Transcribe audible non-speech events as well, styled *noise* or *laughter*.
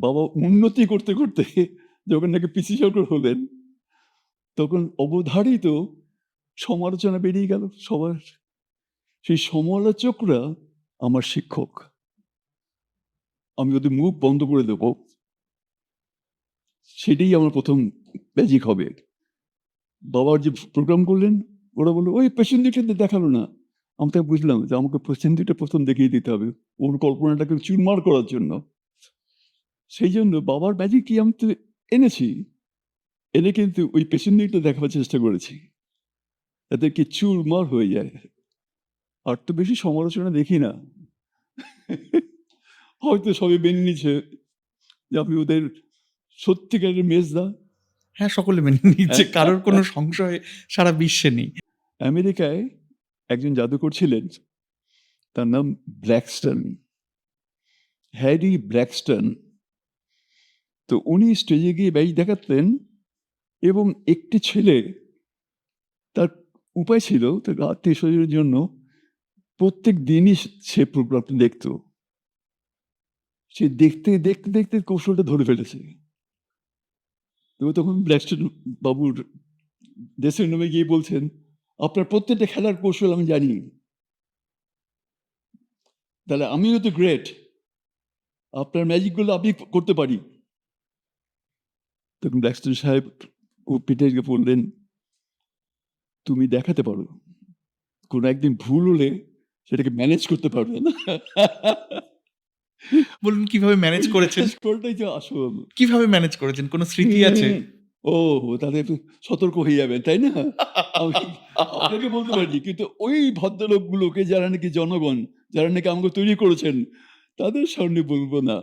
বাবা উন্নতি করতে করতে যখন নাকি পিসি সরকার হলেন, তখন অবধারিত সমালোচনা বেরিয়ে গেল সবার। সেই সমালোচকরা আমার শিক্ষক। আমি ওদের মুখ বন্ধ করে দেব, সেটাই আমার প্রথম ম্যাজিক হবে। বাবার যে প্রোগ্রাম করলেন, ওরা বলল, ওই পেছন দিকটা দেখাল না। আমি তাকে বুঝলাম যে আমাকে পেছন দিকটা প্রথম দেখিয়ে দিতে হবে। ওর কল্পনাটাকে চুরমার করার জন্য। সেই জন্য বাবার ম্যাজিক কি আমি তো এনেছি। এনে কিন্তু ওই পেছন দিকটা দেখাবার চেষ্টা করেছি। যাতে কি চুরমার হয়ে যায়। আর তো বেশি সমালোচনা দেখি না। হয়তো সবে মেনে নিচ্ছে যে আমি ওদের সত্যিকারের মেজদা। হ্যাঁ সকলে মেনে নিচ্ছে। *laughs* কারোর কোনো সংশয় সারা বিশ্বে নেই। আমেরিকায় একজন জাদুকর ছিলেন। তার নাম ব্ল্যাকস্টন হ্যারি ব্ল্যাকস্টন তো উনি স্টেজে গিয়ে ব্যাজ দেখাতেন এবং একটি ছেলে তার উপায় ছিল তার আত্মীয় স্বজনের জন্য প্রত্যেক দিনই সে প্রোগ্রামটা দেখতো। সে দেখতে দেখতে দেখতে কৌশলটা ধরে ফেলেছে। তো তখন ব্ল্যাকস্টন বাবুর দেশের নামে গিয়ে বলছেন, আপনার প্রত্যেকটা খেলার কৌশল আমি জানি। তাহলে আমিও তো গ্রেট আপনার ম্যাজিকগুলো আমি করতে পারি। তখন ব্ল্যাকস্টন সাহেব ও গিয়ে বললেন তুমি দেখাতে পারো। কোনো একদিন ভুল হলে সেটাকে ম্যানেজ করতে পারবে না। বলুন কীভাবে ম্যানেজ করেছেন? তো আসল। কীভাবে ম্যানেজ করেছেন? কোনো স্মৃতি আছে? ও তাহলে একটু সতর্ক হয়ে যাবেন তাই না? আপনাকে বলতে পারি কিন্তু ওই ভদ্রলোকগুলোকে যারা নাকি জনগণ যারা নাকি আমাকে তৈরি করেছেন তাদের সামনে বলব না।